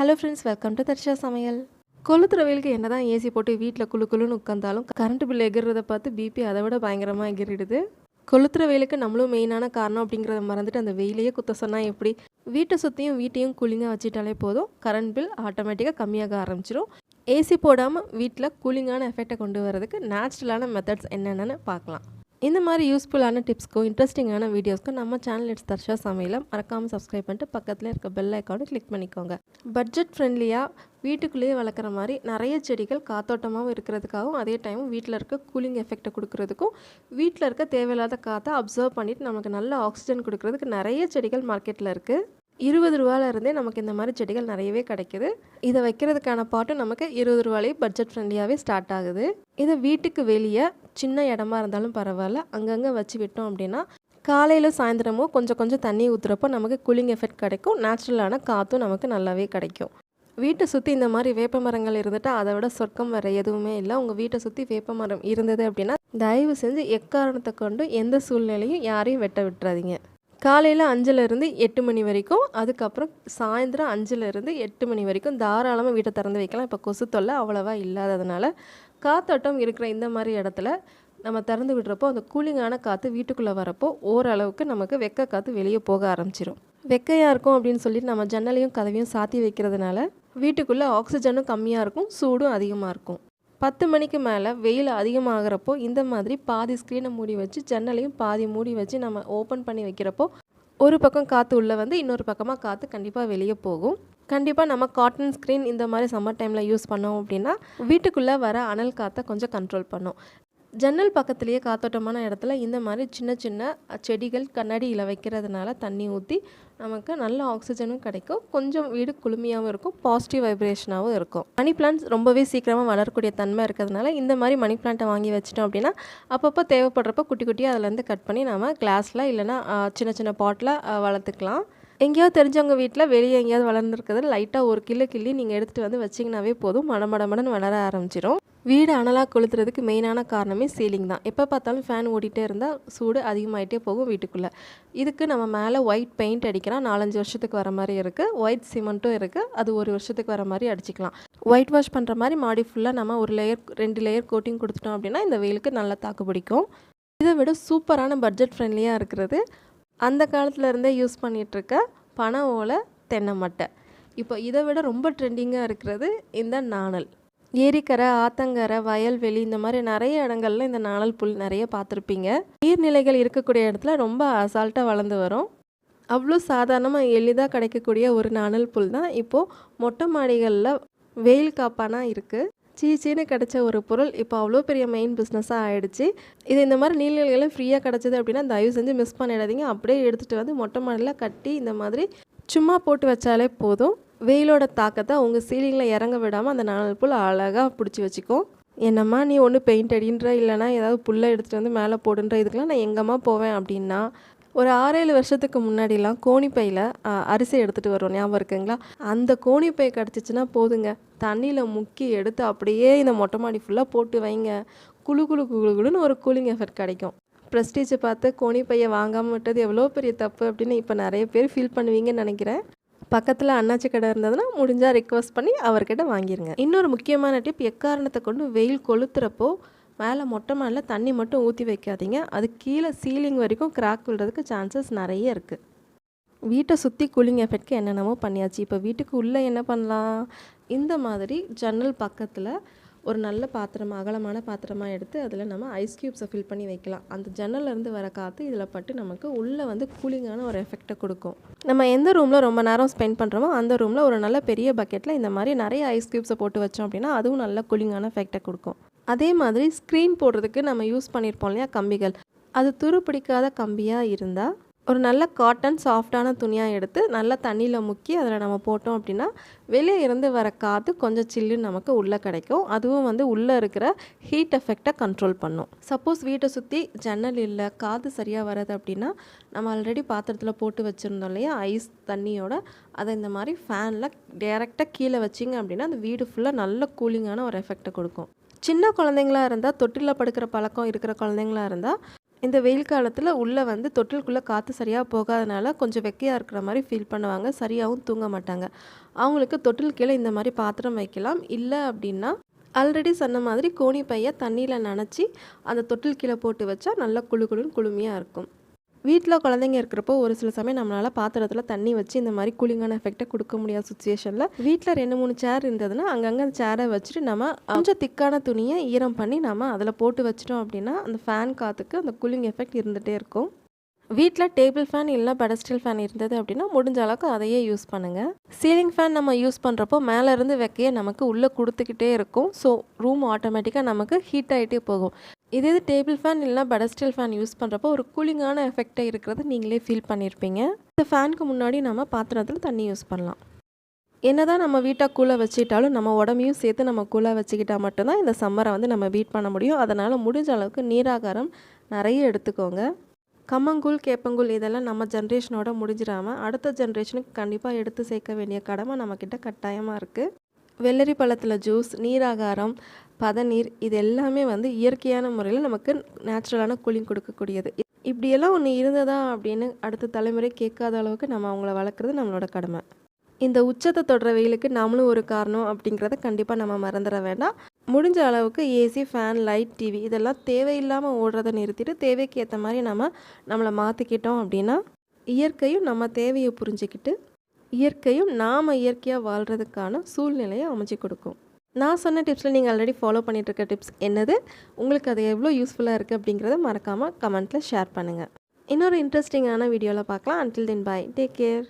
Hello friends welcome to Darsha சமையல் கொளுத்துற வெயிலுக்கு என்ன தான் ஏசி போட்டு வீட்டில் குளு குளுன்னு உட்காந்தாலும் கரண்ட் பில் எகிறத பார்த்து பிபி அதை விட பயங்கரமாக எகிரிடுது கொளுத்துற வெயிலுக்கு நம்மளும் மெயினான காரணம் அப்படிங்கிறத மறந்துட்டு அந்த வெயிலையே குத்த சொன்னால் எப்படி? வீட்டை சுற்றியும் வீட்டையும் கூலிங்காக வச்சுட்டாலே போதும். கரண்ட் பில் ஆட்டோமேட்டிக்காக கம்மியாக ஆரம்பிச்சிடும் ஏசி போடாமல் வீட்டில் கூலிங்கான எஃபெக்டை கொண்டு வரதுக்கு நேச்சுரலான மெத்தட்ஸ் என்னென்னு பார்க்கலாம். இந்த மாதிரி யூஸ்ஃபுல்லான டிப்ஸ்க்கும் இன்ட்ரெஸ்டிங்கான வீடியோஸ்க்கும் நம்ம சேனல் இட்ஸ் தர்ஷா சமையல மறக்காமல் சப்ஸ்கிரைப் பண்ணிட்டு பக்கத்தில் இருக்க பெல் ஐக்கானு கிளிக் பண்ணிக்கோங்க. பட்ஜெட் ஃப்ரெண்ட்லியாக வீட்டுக்குள்ளேயே வளர்க்குற மாதிரி நிறைய செடிகள் காத்தோட்டமாகவும் இருக்கிறதுக்காகவும் அதே டைம் வீட்டில் இருக்க கூலிங் எஃபெக்டை கொடுக்கறதுக்கும் வீட்டில் இருக்க தேவையில்லாத காற்றை அப்சர்வ் பண்ணிவிட்டு நமக்கு நல்ல ஆக்சிஜன் கொடுக்கறதுக்கு நிறைய செடிகள் மார்க்கெட்டில் இருக்குது இருபது ரூபால இருந்தே நமக்கு இந்த மாதிரி செடிகள் நிறையவே கிடைக்குது. இதை வைக்கிறதுக்கான பாட்டும் நமக்கு இருபது ரூபாயிலே பட்ஜெட் ஃப்ரெண்ட்லியாகவே ஸ்டார்ட் ஆகுது. இதை வீட்டுக்கு வெளியே சின்ன இடமா இருந்தாலும் பரவாயில்ல. அங்கங்கே வச்சு விட்டோம் அப்படின்னா காலையில் சாயந்தரமோ கொஞ்சம் கொஞ்சம் தண்ணி ஊற்றுறப்போ நமக்கு கூலிங் எஃபெக்ட் கிடைக்கும். நேச்சுரலான காற்றும் நமக்கு நல்லாவே கிடைக்கும். வீட்டை சுற்றி இந்த மாதிரி வேப்ப மரங்கள் இருந்துட்டால் அதை விட சொர்க்கம் வேறு எதுவுமே இல்லை. உங்கள் வீட்டை சுற்றி வேப்ப மரம் இருந்தது அப்படின்னா தயவு செஞ்சு எக்காரணத்தை கொண்டு எந்த சூழ்நிலையும் யாரையும் வெட்ட விட்டுறாதீங்க. காலையில் அஞ்சுலேருந்து எட்டு மணி வரைக்கும் அதுக்கப்புறம் சாயந்தரம் அஞ்சுலேருந்து எட்டு மணி வரைக்கும் தாராளமாக வீட்டை திறந்து வைக்கலாம். இப்போ கொசு தொல்லை அவ்வளோவா இல்லாததுனால காத்தோட்டம் இருக்கிற இந்த மாதிரி இடத்துல நம்ம திறந்து விடுறப்போ அந்த கூலிங்கான காற்று வீட்டுக்குள்ளே வரப்போ ஓரளவுக்கு நமக்கு வெக்க காற்று வெளியே போக ஆரம்பிச்சிடும் வெக்கையாக இருக்கும் அப்படின்னு சொல்லிட்டு நம்ம ஜன்னலையும் கதவையும் சாத்தி வைக்கிறதுனால வீட்டுக்குள்ளே ஆக்சிஜனும் கம்மியாக இருக்கும் சூடும் அதிகமாக இருக்கும். பத்து மணிக்கு மேலே வெயில் அதிகமாகிறப்போ இந்த மாதிரி பாதி ஸ்க்ரீனை மூடி வச்சு ஜன்னலையும் பாதி மூடி வச்சு நம்ம ஓப்பன் பண்ணி வைக்கிறப்போ ஒரு பக்கம் காற்று உள்ளே வந்து இன்னொரு பக்கமாக காற்று கண்டிப்பாக வெளியே போகும். கண்டிப்பாக நம்ம காட்டன் ஸ்க்ரீன் இந்த மாதிரி சம்மர் டைமில் யூஸ் பண்ணோம் அப்படின்னா வீட்டுக்குள்ளே வர அனல் காற்றை கொஞ்சம் கண்ட்ரோல் பண்ணும். ஜன்னல் பக்கத்துலேயே காத்தோட்டமான இடத்துல இந்த மாதிரி சின்ன சின்ன செடிகள் கண்ணாடியில் வைக்கிறதுனால தண்ணி ஊற்றி நமக்கு நல்ல ஆக்சிஜனும் கிடைக்கும். கொஞ்சம் வீடு குளுமையாகவும் இருக்கும் பாசிட்டிவ் வைப்ரேஷனாகவும் இருக்கும். மணி பிளான்ட்ஸ் ரொம்பவே சீக்கிரமாக வளரக்கூடிய தன்மை இருக்கிறதுனால இந்த மாதிரி மணி பிளான்ட்டை வாங்கி வச்சிட்டோம் அப்படின்னா அப்பப்போ தேவைப்படுறப்ப குட்டி குட்டியாக அதுலேருந்து கட் பண்ணி நம்ம கிளாஸில் இல்லைனா சின்ன சின்ன பாட்டில் வளர்த்துக்கலாம். எங்கேயாவது தெரிஞ்சவங்க வீட்டில் வெளியே எங்கேயாவது வளர்ந்துருக்கிறது லைட்டாக ஒரு கிலோ கிள்ளி நீங்கள் எடுத்துகிட்டு வந்து வச்சிங்கனாவே போதும். மடமடமடன் வளர ஆரம்பிச்சிடும் வீடு அனலாக கொளுத்துறதுக்கு மெயினான காரணமே சீலிங் தான். எப்போ பார்த்தாலும் ஃபேன் ஓடிட்டே இருந்தால் சூடு அதிகமாகிட்டே போகும் வீட்டுக்குள்ளே. இதுக்கு நம்ம மேலே ஒயிட் பெயிண்ட் அடிக்கலாம். நாலஞ்சு வருஷத்துக்கு வர மாதிரி இருக்குது ஒயிட் சிமெண்ட்டும் இருக்குது அது ஒரு வருஷத்துக்கு வர மாதிரி அடிச்சிக்கலாம். ஒயிட் வாஷ் பண்ணுற மாதிரி மாடி ஃபுல்லாக நம்ம ஒரு லேயர் ரெண்டு லேயர் கோட்டிங் கொடுத்துட்டோம் அப்படின்னா இந்த வெயிலுக்கு நல்லா தாக்கு பிடிக்கும். இதை விட சூப்பரான பட்ஜெட் ஃப்ரெண்ட்லியாக இருக்கிறது. அந்த காலத்துலேருந்தே யூஸ் பண்ணிகிட்ருக்க பனை ஓலை தென்னை மட்டை. இப்போ இதை விட ரொம்ப ட்ரெண்டிங்காக இருக்கிறது இந்த நாணல். ஏரிக்கரை ஆத்தங்கரை வயல்வெளி இந்த மாதிரி நிறைய இடங்கள்ல இந்த நாணல் புல் நிறைய பார்த்துருப்பீங்க. நீர்நிலைகள் இருக்கக்கூடிய இடத்துல ரொம்ப அசால்ட்டாக வளர்ந்து வரும். அவ்வளோ சாதாரணமாக எளிதாக கிடைக்கக்கூடிய ஒரு நாணல் புல் தான். இப்போது மொட்டை மாடிகளில் வெயில் காப்பானா இருக்குது சீச்சின்னு கிடச்ச ஒரு பொருள் இப்போ அவ்வளோ பெரிய மெயின் பிஸ்னஸாக ஆகிடுச்சு இது இந்த மாதிரி நீர்நிலைகளும் ஃப்ரீயாக கிடச்சிது அப்படின்னா தயவு செஞ்சு மிஸ் பண்ணிடாதீங்க. அப்படியே எடுத்துகிட்டு வந்து மொட்டை மாடியில் கட்டி இந்த மாதிரி சும்மா போட்டு வச்சாலே போதும். வெயிலோட தாக்கத்தை உங்கள் சீலிங்கில் இறங்க விடாமல் அந்த நாள் புல் அழகாக பிடிச்சி வச்சுக்கும் என்னம்மா நீ ஒன்று பெயிண்ட் அடின்ற இல்லைனா ஏதாவது புல்லை எடுத்துகிட்டு வந்து மேலே போடுன்ற இதுக்கெலாம் நான் எங்கம்மா போவேன் அப்படின்னா ஒரு ஆறேழு வருஷத்துக்கு முன்னாடிலாம் கோணிப்பையில் அரிசி எடுத்துகிட்டு வருவோம் ஞாபகம் இருக்குங்களா? அந்த கோணிப்பை கிடச்சிச்சின்னா போதுங்க. தண்ணியில் முக்கி எடுத்து அப்படியே இந்த மொட்டை மாடி ஃபுல்லாக போட்டு வைங்க. குழு குழு குழு குழுன்னு ஒரு கூலிங் எஃபெக்ட் கிடைக்கும். ப்ரெஸ்டீஜை பார்த்து கோணிப்பையை வாங்காமல் விட்டது எவ்வளோ பெரிய தப்பு அப்படின்னு இப்போ நிறைய பேர் ஃபீல் பண்ணுவீங்கன்னு நினைக்கிறேன். பக்கத்தில் அண்ணாச்சி கடை இருந்ததுன்னா முடிஞ்சால் ரிக்வஸ்ட் பண்ணி அவர்கிட்ட வாங்கிருங்க. இன்னொரு முக்கியமான டிப் எக்காரணத்தை கொண்டு வெயில் கொளுத்துறப்போ மேலே மொட்டை மேலே தண்ணி மட்டும் ஊற்றி வைக்காதீங்க. அது கீழே சீலிங் வரைக்கும் கிராக் விழுறதுக்கு சான்சஸ் நிறைய இருக்குது வீட்டை சுற்றி கூலிங் எஃபெக்ட்க்கு என்னென்னமோ பண்ணியாச்சு. இப்போ வீட்டுக்கு உள்ளே என்ன பண்ணலாம்? இந்த மாதிரி ஜன்னல் பக்கத்தில் ஒரு நல்ல பாத்திரம் அகலமான பாத்திரமாக எடுத்து அதில் நம்ம ஐஸ் க்யூப்ஸை ஃபில் பண்ணி வைக்கலாம். அந்த ஜன்னல்லேருந்து வர காற்று இதில் பட்டு நமக்கு உள்ளே வந்து கூலிங்கான ஒரு எஃபெக்டை கொடுக்கும். நம்ம எந்த ரூமில் ரொம்ப நேரம் ஸ்பெண்ட் பண்ணுறோமோ அந்த ரூமில் ஒரு நல்ல பெரிய பக்கெட்டில் இந்த மாதிரி நிறைய ஐஸ் க்யூப்ஸை போட்டு வச்சோம் அப்படின்னா அதுவும் நல்ல கூலிங்கான எஃபெக்டை கொடுக்கும். அதே மாதிரி ஸ்க்ரீன் போடுறதுக்கு நம்ம யூஸ் பண்ணியிருப்போம் இல்லையா கம்பிகள். அது துரு பிடிக்காத கம்பியாக இருந்தால் ஒரு நல்ல காட்டன் சாஃப்டான துணியாக எடுத்து நல்லா தண்ணியில் முக்கி அதில் நம்ம போட்டோம் அப்படின்னா வெளியே இருந்து வர காற்று கொஞ்சம் சில்லுன்னு நமக்கு உள்ளே கிடைக்கும். அதுவும் வந்து உள்ளே இருக்கிற ஹீட் எஃபெக்டை கண்ட்ரோல் பண்ணும். சப்போஸ் வீட்டை சுற்றி ஜன்னல் இல்லை காற்று சரியாக வராது அப்படின்னா நம்ம ஆல்ரெடி பாத்திரத்தில் போட்டு வச்சுருந்தோம் இல்லையா? ஐஸ் தண்ணியோட அதை இந்த மாதிரி ஃபேனில் டேரெக்டாக கீழே வச்சிங்க அப்படின்னா அந்த வீடு ஃபுல்லாக நல்ல கூலிங்கான ஒரு எஃபெக்டை கொடுக்கும். சின்ன குழந்தைங்களா இருந்தால் தொட்டிலில் படுக்கிற பழக்கம் இருக்கிற குழந்தைங்களா இருந்தால் இந்த வெயில் காலத்தில் உள்ளே வந்து தொட்டிலுக்குள்ளே காற்று சரியாக போகாதனால கொஞ்சம் வெக்கையாக இருக்கிற மாதிரி ஃபீல் பண்ணுவாங்க. சரியாகவும் தூங்க மாட்டாங்க. அவங்களுக்கு தொட்டில் கீழே இந்த மாதிரி பாத்திரம் வைக்கலாம். இல்லை அப்படின்னா ஆல்ரெடி சொன்ன மாதிரி கோணி பையை தண்ணியில் நனைச்சி அந்த தொட்டில் கீழே போட்டு வச்சா நல்லா குளு குளுன்னு குளுமையாக இருக்கும். வீட்டில் குழந்தைங்க இருக்கிறப்போ ஒரு சில சமயம் நம்மளால் பாத்திரத்தில் தண்ணி வச்சு இந்த மாதிரி கூலிங்கான எஃபெக்டை கொடுக்க முடியாத சுச்சுவேஷனில் வீட்டில் ரெண்டு மூணு சேர் இருந்ததுன்னா அங்கங்கே அந்த சேரை வச்சுட்டு நம்ம கொஞ்சம் திக்கான துணியை ஈரம் பண்ணி நம்ம அதில் போட்டு வச்சிட்டோம் அப்படின்னா அந்த ஃபேன் காற்றுக்கு அந்த கூலிங் எஃபெக்ட் இருந்துகிட்டே இருக்கும். வீட்டில் டேபிள் ஃபேன் இல்லை பெடஸ்டல் ஃபேன் இருந்தது அப்படின்னா முடிஞ்ச அளவுக்கு அதையே யூஸ் பண்ணுங்கள் சீலிங் ஃபேன் நம்ம யூஸ் பண்ணுறப்போ மேலே இருந்து வெக்கையை நமக்கு உள்ளே கொடுத்துக்கிட்டே இருக்கும். ஸோ ரூம் ஆட்டோமேட்டிக்காக நமக்கு ஹீட் ஆகிட்டே போகும். இதே இது டேபிள் ஃபேன் இல்லைனா பெடஸ்டல் ஃபேன் யூஸ் பண்ணுறப்போ ஒரு கூலிங்கான எஃபெக்டாக இருக்கிறத நீங்களே ஃபீல் பண்ணியிருப்பீங்க இந்த ஃபேனுக்கு முன்னாடி நம்ம பாத்திரத்தில் தண்ணி யூஸ் பண்ணலாம். என்னதான் நம்ம வீட்டை கூலாக வச்சுக்கிட்டாலும் நம்ம உடம்பையும் சேர்த்து நம்ம கூலாக வச்சுக்கிட்டால் மட்டும்தான் இந்த சம்மரை வந்து நம்ம பீட் பண்ண முடியும். அதனால் முடிஞ்ச அளவுக்கு நீராகாரம் நிறைய எடுத்துக்கோங்க. கம்மங்கூழ் கேப்பங்கூழ் இதெல்லாம் நம்ம ஜென்ரேஷனோட முடிஞ்சிடாமல் அடுத்த ஜென்ரேஷனுக்கு கண்டிப்பாக எடுத்து சேர்க்க வேண்டிய கடமை நம்மக்கிட்ட கட்டாயமாக இருக்குது வெள்ளரி பழத்தில் ஜூஸ் நீராகாரம் பதநீர் இது எல்லாமே வந்து இயற்கையான முறையில் நமக்கு நேச்சுரலான கூலிங் கொடுக்கக்கூடியது. இப்படியெல்லாம் ஒன்று இருந்ததா அப்படின்னு அடுத்த தலைமுறை கேட்காத அளவுக்கு நம்ம அவங்கள வளர்க்குறது நம்மளோட கடமை. இந்த உச்சத்தை தொடுற வெயிலுக்கு நாமளும் ஒரு காரணம் அப்படிங்கிறத கண்டிப்பாக நம்ம மறந்துட வேண்டாம். முடிஞ்ச அளவுக்கு ஏசி ஃபேன் லைட் டிவி இதெல்லாம் தேவையில்லாமல் ஓடுறதை நிறுத்திட்டு தேவைக்கு ஏற்ற மாதிரி நம்ம நம்மளை மாற்றிக்கிட்டோம் அப்படின்னா இயற்கையும் நம்ம தேவையை புரிஞ்சுக்கிட்டு இயற்கையும் நாம் இயற்கையாக வாழ்கிறதுக்கான சூழ்நிலையை அமைச்சு கொடுக்கும். நான் சொன்ன டிப்ஸில் நீங்கள் ஆல்ரெடி ஃபாலோ பண்ணிகிட்ருக்க டிப்ஸ் என்னது? உங்களுக்கு அது எவ்வளோ யூஸ்ஃபுல்லாக இருக்குது அப்படிங்கிறத மறக்காமல் கமெண்ட்டில் ஷேர் பண்ணுங்கள் இன்னொரு இன்ட்ரெஸ்டிங்கான வீடியோவில் பார்க்கலாம். Until then bye take care